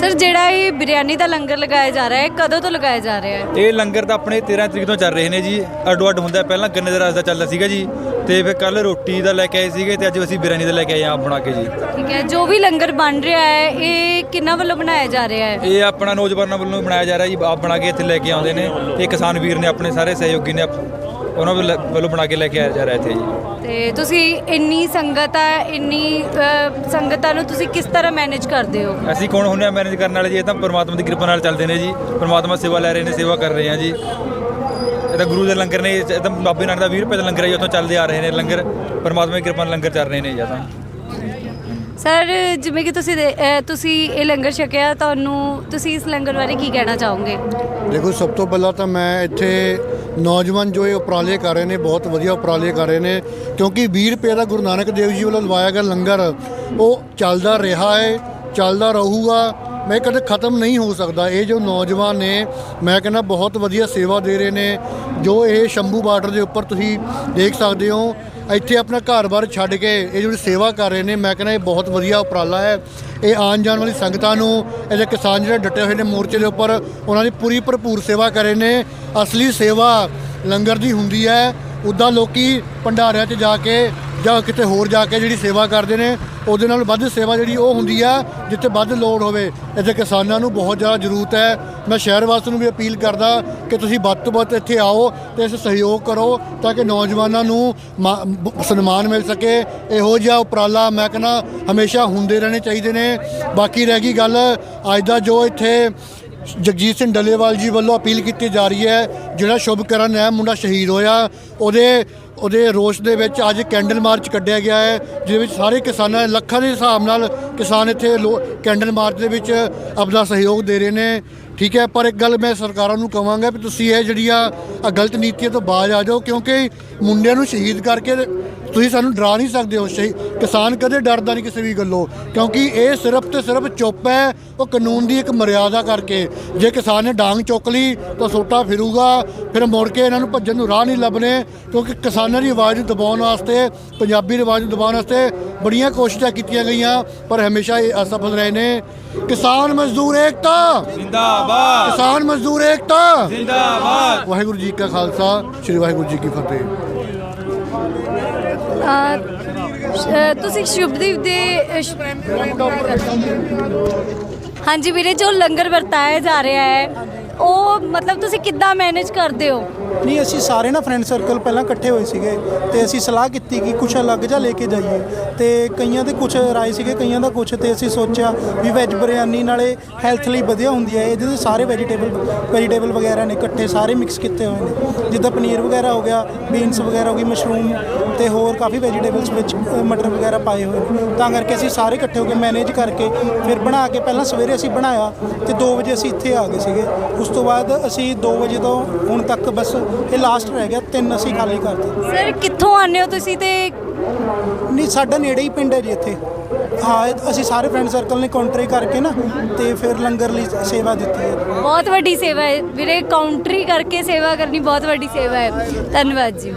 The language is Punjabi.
ਸਰ ਜਿਹੜਾ ਇਹ ਬਿਰਿਆਨੀ ਦਾ ਲੰਗਰ ਲਗਾਇਆ ਜਾ ਰਿਹਾ ਹੈ ਕਦੋਂ ਤੋਂ ਲਗਾਇਆ ਜਾ ਰਿਹਾ ਹੈ? ਇਹ ਲੰਗਰ ਤਾਂ ਆਪਣੇ 13 ਤਰੀਕ ਤੋਂ ਚੱਲ ਰਹੇ ਨੇ ਜੀ। ਅੱਡੋ ਅੱਡ ਹੁੰਦਾ ਪਹਿਲਾਂ ਗੰਨੇ ਦਾ ਰਸ ਦਾ ਚੱਲਦਾ ਸੀਗਾ ਜੀ ਤੇ ਫਿਰ ਕੱਲ ਰੋਟੀ ਦਾ ਲੈ ਕੇ ਆਏ ਸੀਗੇ ਤੇ ਅੱਜ ਅਸੀਂ ਬਿਰਿਆਨੀ ਦਾ ਲੈ ਕੇ ਆਏ ਆ ਬਣਾ ਕੇ ਜੀ। ਠੀਕ ਹੈ ਜੋ ਵੀ ਲੰਗਰ ਬਣ ਰਿਹਾ ਹੈ ਇਹ ਕਿੰਨਾ ਵੱਲੋਂ ਬਣਾਇਆ ਜਾ ਰਿਹਾ ਹੈ? ਇਹ ਆਪਣਾ ਨੌਜਵਾਨਾਂ ਵੱਲੋਂ ਬਣਾਇਆ ਜਾ ਰਿਹਾ ਜੀ। ਆਪ ਬਣਾ ਕੇ ਇੱਥੇ ਲੈ ਕੇ ਆਉਂਦੇ ਨੇ। ਤੇ ਕਿਸਾਨ ਵੀਰ ਨੇ ਆਪਣੇ ਸਾਰੇ ਸਹਿਯੋਗੀ ਨੇ ਆਪ- ਉਹਨਾਂ ਵੱਲ- ਵੱਲੋਂ ਬਣਾ ਕੇ ਲੈ ਕੇ ਆਇਆ ਜਾ ਰਿਹਾ ਇੱਥੇ ਜੀ। ਤੇ ਤੁਸੀਂ ਇੰਨੀ ਸੰਗਤ ਹੈ ਇੰਨੀ ਅ, ਸੰਗਤਾਂ ਨੂੰ ਤੁਸੀਂ ਕਿਸ ਤਰ੍ਹਾਂ ਮੈਨੇਜ ਕਰਦੇ ਹੋ? ਅਸੀਂ ਕੌਣ ਹੁੰਦੇ ਆ ਮੈਨੇਜ ਕਰਨ ਵਾਲੇ ਜੀ? ਇਹ ਤਾਂ ਪਰਮਾਤਮਾ ਦੀ ਕਿਰਪਾ ਨਾਲ ਚੱਲਦੇ ਨੇ ਜੀ। ਪਰਮਾਤਮਾ ਸੇਵਾ ਲੈ ਰਹੇ ਨੇ ਸੇਵਾ ਕਰ ਰਹੇ ਆ ਜੀ। ਇਹ ਤਾਂ ਗੁਰੂ ਦੇ ਲੰਗਰ ਨੇ ਇਹ ਤਾਂ ਬਾਬੇ ਨਾਨਕ ਦਾ 20 ਰੁਪਏ ਦਾ ਲੰਗਰ ਹੈ ਜੀ ਉੱਥੋਂ ਚੱਲਦੇ ਆ ਰਹੇ ਨੇ ਲੰਗਰ। ਪਰਮਾਤਮਾ ਦੀ ਕਿਰਪਾ ਨਾਲ ਲੰਗਰ ਚੱਲ ਰਹੇ ਨੇ ਜੀ ਇਹ ਤਾਂ। ਸਰ ਜਿਵੇਂ ਕਿ ਤੁਸੀਂ ਦੇ- ਅ, ਤੁਸੀਂ ਇਹ ਲੰਗਰ ਛਕਿਆ ਤੁਹਾਨੂੰ ਤੁਸੀਂ ਇਸ ਲੰਗਰ ਬਾਰੇ ਕੀ ਕਹਿਣਾ ਚਾਹੋਗੇ? ਦੇਖੋ ਸਭ ਤੋਂ ਪਹਿਲਾਂ ਤਾਂ ਮੈਂ ਇੱਥੇ ਨੌਜਵਾਨ ਜੋ ਇਹ ਉਪਰਾਲੇ ਕਰ ਰਹੇ ਨੇ, ਬਹੁਤ ਵਧੀਆ ਉਪਰਾਲੇ ਕਰ ਰਹੇ ਨੇ, ਕਿਉਂਕਿ 20 ਰੁਪਏ ਦਾ ਗੁਰੂ ਨਾਨਕ ਦੇਵ ਜੀ ਵੱਲੋਂ ਲਵਾਇਆ ਗਿਆ ਲੰਗਰ, ਉਹ ਚੱਲਦਾ ਰਿਹਾ ਹੈ ਚੱਲਦਾ ਰਹੂਗਾ, ਮੈਂ ਕਦੇ ਖਤਮ ਨਹੀਂ ਹੋ ਸਕਦਾ। ਇਹ ਜੋ ਨੌਜਵਾਨ ਨੇ, ਮੈਂ ਕਹਿੰਦਾ ਬਹੁਤ ਵਧੀਆ ਸੇਵਾ ਦੇ ਰਹੇ ਨੇ, ਜੋ ਇਹ ਸ਼ੰਭੂ ਬਾਰਡਰ ਦੇ ਉੱਪਰ ਤੁਸੀਂ ਦੇਖ ਸਕਦੇ ਹੋ ਇੱਥੇ ਆਪਣਾ ਘਰ-ਬਾਰ ਛੱਡ ਕੇ ਇਹ ਜਿਹੜੀ ਸੇਵਾ ਕਰ ਰਹੇ ਨੇ, ਮੈਂ ਕਹਿੰਦਾ ਇਹ ਬਹੁਤ ਵਧੀਆ ਉਪਰਾਲਾ ਹੈ। ਇਹ ਆਉਣ ਜਾਣ ਵਾਲੀ ਸੰਗਤਾਂ ਨੂੰ, ਇਹਦੇ ਕਿਸਾਨ ਜਿਹੜੇ ਡਟੇ ਹੋਏ ਨੇ ਮੋਰਚੇ ਦੇ ਉੱਪਰ, ਉਹਨਾਂ ਦੀ ਪੂਰੀ ਭਰਪੂਰ ਸੇਵਾ ਕਰ ਰਹੇ ਨੇ। ਅਸਲੀ ਸੇਵਾ ਲੰਗਰ ਦੀ ਹੁੰਦੀ ਹੈ। ਉੱਦਾਂ ਲੋਕੀ ਭੰਡਾਰਿਆਂ 'ਚ ਜਾ ਕੇ ਜਾਂ ਕਿਤੇ ਹੋਰ ਜਾ ਕੇ ਜਿਹੜੀ ਸੇਵਾ ਕਰਦੇ ਨੇ, ਉਹਦੇ ਨਾਲ ਵੱਧ ਸੇਵਾ ਜਿਹੜੀ ਉਹ ਹੁੰਦੀ ਆ, ਜਿੱਥੇ ਵੱਧ ਲੋੜ ਹੋਵੇ। ਇੱਥੇ ਕਿਸਾਨਾਂ ਨੂੰ ਬਹੁਤ ਜ਼ਿਆਦਾ ਜ਼ਰੂਰਤ ਹੈ। ਮੈਂ ਸ਼ਹਿਰ ਵਾਸੀਆਂ ਨੂੰ ਵੀ ਅਪੀਲ ਕਰਦਾ ਕਿ ਤੁਸੀਂ ਵੱਧ ਤੋਂ ਵੱਧ ਇੱਥੇ ਆਓ ਤੇ ਇਸ ਸਹਿਯੋਗ ਕਰੋ ਤਾਂ ਕਿ ਨੌਜਵਾਨਾਂ ਨੂੰ ਮਾ- ਸਨਮਾਨ ਮਿਲ ਸਕੇ। ਇਹੋ ਜਿਹਾ ਉਪਰਾਲਾ ਮੈਂ ਕਹਿੰਦਾ ਹਮੇਸ਼ਾ ਹੁੰਦੇ ਰਹਿਣੇ ਚਾਹੀਦੇ ਨੇ। ਬਾਕੀ ਰਹਿ ਗਈ ਗੱਲ, ਅੱਜ ਦਾ ਜੋ ਇੱਥੇ ਜਗਜੀਤ ਸਿੰਘ ਡੱਲੇਵਾਲ ਜੀ ਵੱਲੋਂ ਅਪੀਲ ਕੀਤੀ ਜਾ ਰਹੀ ਹੈ, ਜਿਹੜਾ ਸ਼ੁਭਕਰਨ ਹੈ, ਮੁੰਡਾ ਸ਼ਹੀਦ ਹੋਇਆ। ਉਹਦੇ ਉਹਦੇ ਰੋਸ਼ ਦੇ ਵਿੱਚ ਅੱਜ ਕੈਂਡਲ ਮਾਰਚ ਕੱਢਿਆ ਗਿਆ ਹੈ, ਜਿਹਦੇ ਵਿੱਚ ਸਾਰੇ ਕਿਸਾਨਾਂ, ਲੱਖਾਂ ਦੇ ਹਿਸਾਬ ਨਾਲ ਕਿਸਾਨ ਇੱਥੇ ਲੋ- ਕੈਂਡਲ ਮਾਰਚ ਦੇ ਵਿੱਚ ਆਪਣਾ ਸਹਿਯੋਗ ਦੇ ਰਹੇ ਨੇ। ਠੀਕ ਹੈ, ਪਰ ਇੱਕ ਗੱਲ ਮੈਂ ਸਰਕਾਰਾਂ ਨੂੰ ਕਹਾਂਗਾ ਵੀ ਤੁਸੀਂ ਇਹ ਜਿਹੜੀ ਆ ਗਲਤ ਨੀਤੀਆਂ ਤੋਂ ਬਾਜ਼ ਆ ਜਾਓ, ਕਿਉਂਕਿ ਮੁੰਡਿਆਂ ਨੂੰ ਸ਼ਹੀਦ ਕਰਕੇ ਤੁਸੀਂ ਸਾਨੂੰ ਡਰਾ ਨਹੀਂ ਸਕਦੇ ਹੋ ਸ਼ਹੀ ਕਿਸਾਨ ਕਦੇ ਡਰਦਾ ਨਹੀਂ ਕਿਸੇ ਵੀ ਗੱਲੋਂ ਕਿਉਂਕਿ ਇਹ ਸਿਰਫ ਤੇ ਸਿਰਫ ਚੁੱਪ ਹੈ ਉਹ ਕਾਨੂੰਨ ਦੀ ਇੱਕ ਮਰਿਆਦਾ ਕਰਕੇ। ਜੇ ਕਿਸਾਨ ਨੇ ਡਾਂਗ ਚੁੱਕ ਲਈ ਤਾਂ ਸੋਟਾ ਫਿਰੂਗਾ ਫਿਰ ਮੁੜ ਕੇ ਇਹਨਾਂ ਨੂੰ ਭੱਜਣ ਨੂੰ ਰਾਹ ਨਹੀਂ ਲੱਭਣੇ ਕਿਉਂਕਿ ਕਿਸਾਨਾਂ ਦੀ ਆਵਾਜ਼ ਨੂੰ ਦਬਾਉਣ ਵਾਸਤੇ ਪੰਜਾਬੀ ਆਵਾਜ਼ ਨੂੰ ਦਬਾਉਣ ਵਾਸਤੇ ਬੜੀਆਂ ਕੋਸ਼ਿਸ਼ਾਂ ਕੀਤੀਆਂ ਗਈਆਂ ਪਰ ਹਮੇਸ਼ਾ ਇਹ ਅਸਫਲ ਰਹੇ ਨੇ। ਕਿਸਾਨ ਮਜ਼ਦੂਰ ਏਕਤਾ! ਜ਼ਿੰਦਾਬਾਦ! ਕਿਸਾਨ ਮਜ਼ਦੂਰ ਏਕਤਾ! ਜ਼ਿੰਦਾਬਾਦ! ਵਾਹਿਗੁਰੂ ਜੀ ਕਾ ਖਾਲਸਾ ਸ੍ਰੀ ਵਾਹਿਗੁਰੂ ਜੀ ਕੀ ਫਤਿਹ। ਤੁਸੀਂ ਸ਼ੁਭਦੀਪ ਦੇ ਹਾਂਜੀ ਵੀਰੇ, ਜੋ ਲੰਗਰ ਵਰਤਾਇਆ ਜਾ ਰਿਹਾ ਹੈ, ਉਹ ਮਤਲਬ ਤੁਸੀਂ ਕਿੱਦਾਂ ਮੈਨੇਜ ਕਰਦੇ ਹੋ? ਨਹੀਂ, ਅਸੀਂ ਸਾਰੇ ਨਾ ਫਰੈਂਡ ਸਰਕਲ ਪਹਿਲਾਂ ਇਕੱਠੇ ਹੋਏ ਸੀਗੇ ਤੇ ਅਸੀਂ ਸਲਾਹ ਕੀਤੀ ਕਿ ਕੁਛ ਅਲੱਗ ਜਿਹਾ ਲੈ ਕੇ ਜਾਈਏ। ਤੇ ਕਈਆਂ ਦੇ ਕੁਛ ਰਾਏ ਸੀਗੇ, ਕਈਆਂ ਦਾ ਕੁਛ ਤੇ ਅਸੀਂ ਸੋਚਿਆ ਵੀ ਵੈਜ ਬਿਰਿਆਨੀ ਨਾਲੇ ਹੈਲਥ ਲਈ ਵਧੀਆ ਹੁੰਦੀ ਹੈ। ਇਹਦੇ 'ਚ ਸਾਰੇ ਵੈਜੀਟੇਬਲ ਵੈਜੀਟੇਬਲ ਵਗੈਰਾ ਨੇ ਇਕੱਠੇ ਸਾਰੇ ਮਿਕਸ ਕੀਤੇ ਹੋਏ ਨੇ। ਜਿੱਦਾਂ ਪਨੀਰ ਵਗੈਰਾ ਹੋ ਗਿਆ ਬੀਨਸ ਵਗੈਰਾ ਹੋ ਗਈ ਮਸ਼ਰੂਮ ਤੇ ਹੋਰ ਕਾਫੀ ਵੈਜੀਟੇਬਲਸ ਵਿੱਚ ਮਟਰ ਵਗੈਰਾ ਪਾਏ ਹੋਏ ਨੇ। ਤਾਂ ਕਰਕੇ ਅਸੀਂ ਸਾਰੇ ਇਕੱਠੇ ਹੋ ਕੇ ਮੈਨੇਜ ਕਰਕੇ ਫਿਰ ਬਣਾ ਕੇ ਪਹਿਲਾਂ ਸਵੇਰੇ ਅਸੀਂ ਬਣਾਇਆ ਤੇ 2 ਵਜੇ ਅਸੀਂ ਇੱਥੇ ਆ ਗਏ ਸੀਗੇ। ਉਸ ਤੋਂ ਬਾਅਦ ਅਸੀਂ 2 ਵਜੇ ਤੋਂ ਹੁਣ ਤੱਕ ਬਸ ਇਹ ਲਾਸਟ ਰਹਿ ਗਿਆ ਤਿੰਨ ਅਸੀਂ ਖਾਲੀ ਕਰਤੇ ਸਰ ਕਿੱਥੋਂ ਆਉਂਦੇ ਹੋ ਤੁਸੀਂ ਤੇ? ਨਹੀਂ ਸਾਡਾ ਨੇੜੇ ਹੀ ਪਿੰਡ ਹੈ ਜੀ ਇੱਥੇ। ਹਾਂ ਇਹ ਅਸੀਂ ਸਾਰੇ ਫਰੈਂਡ ਸਰਕਲ ਨੇ ਕਾਉਂਟਰੀ ਕਰਕੇ ਨਾ ਤੇ ਫਿਰ ਲੰਗਰ ਲਈ ਸੇਵਾ ਦਿੱਤੀ ਹੈ। ਬਹੁਤ ਵੱਡੀ ਸੇਵਾ ਹੈ। ਵੀਰੇ ਕਾਊਂਟਰੀ ਕਰਕੇ ਸੇਵਾ ਕਰਨੀ ਬਹੁਤ ਵੱਡੀ ਸੇਵਾ ਹੈ। ਧੰਨਵਾਦ ਜੀ।